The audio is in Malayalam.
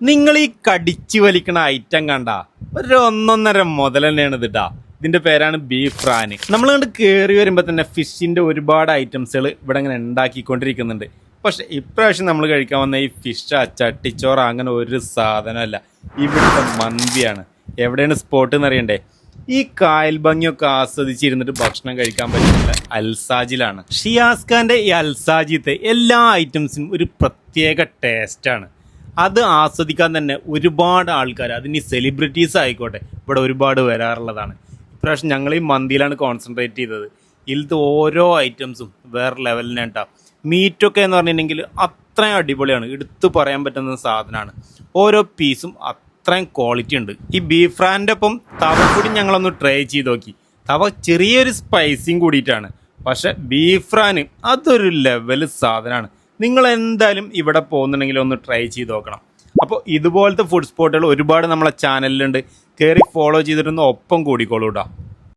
നിങ്ങൾ ഈ കടിച്ചു വലിക്കണ ഐറ്റം കണ്ട ഒരു ഒന്നൊന്നര മുതൽ ഇത് ഇതിട്ടാ ഇതിന്റെ പേരാണ് ബീഫ് ഫ്രാന് നമ്മൾ കണ്ട് കയറി വരുമ്പോൾ തന്നെ ഫിഷിന്റെ ഒരുപാട് ഐറ്റംസുകൾ ഇവിടെ ഇങ്ങനെ ഉണ്ടാക്കിക്കൊണ്ടിരിക്കുന്നുണ്ട്. പക്ഷെ ഇപ്രാവശ്യം നമ്മൾ കഴിക്കാൻ വന്ന ഈ ഫിഷ് ചട്ടിച്ചോറ് അങ്ങനെ ഒരു സാധനമല്ല ഇവിടുത്തെ മന്തിയാണ്. എവിടെയാണ് സ്പോട്ട് എന്ന് അറിയണ്ടേ? ഈ കായൽ ഭംഗിയൊക്കെ ആസ്വദിച്ചിരുന്നിട്ട് ഭക്ഷണം കഴിക്കാൻ പറ്റുന്ന അൽസാജിലാണ്. ഷിയാസ് ഖാന്റെ ഈ അൽസാജിത്തെ എല്ലാ ഐറ്റംസിനും ഒരു പ്രത്യേക ടേസ്റ്റാണ് അത് ആസ്വദിക്കാൻ തന്നെ ഒരുപാട് ആൾക്കാർ അതിന് സെലിബ്രിറ്റീസ് ആയിക്കോട്ടെ ഇവിടെ ഒരുപാട് വരാറുള്ളതാണ്. ഇപ്രാവശ്യം ഞങ്ങൾ ഈ മന്തിയിലാണ് കോൺസെൻട്രേറ്റ് ചെയ്തത്. ഇതിലത്തെ ഓരോ ഐറ്റംസും വേറെ ലെവലിന് കേട്ടോ മീറ്റൊക്കെ എന്ന് പറഞ്ഞിട്ടുണ്ടെങ്കിൽ അത്രയും അടിപൊളിയാണ്. എടുത്തു പറയാൻ പറ്റുന്ന സാധനമാണ്. ഓരോ പീസും അത്രയും ക്വാളിറ്റി ഉണ്ട്. ഈ ബീഫ് ഫ്രാന്റെ ഒപ്പം തവ കൂടി ഞങ്ങളൊന്ന് ട്രൈ ചെയ്ത് നോക്കി. തവ ചെറിയൊരു സ്പൈസിയും കൂടിയിട്ടാണ്. പക്ഷേ ബീഫ് ഫ്രാന് അതൊരു ലെവൽ സാധനമാണ്. നിങ്ങൾ എന്തായാലും ഇവിടെ പോകുന്നുണ്ടെങ്കിൽ ഒന്ന് ട്രൈ ചെയ്ത് നോക്കണം. അപ്പോൾ ഇതുപോലത്തെ ഫുഡ് സ്പോട്ടുകൾ ഒരുപാട് നമ്മളെ ചാനലിലുണ്ട് കയറി ഫോളോ ചെയ്തിട്ടൊന്ന് ഒപ്പം കൂടിക്കോളൂ കേട്ടോ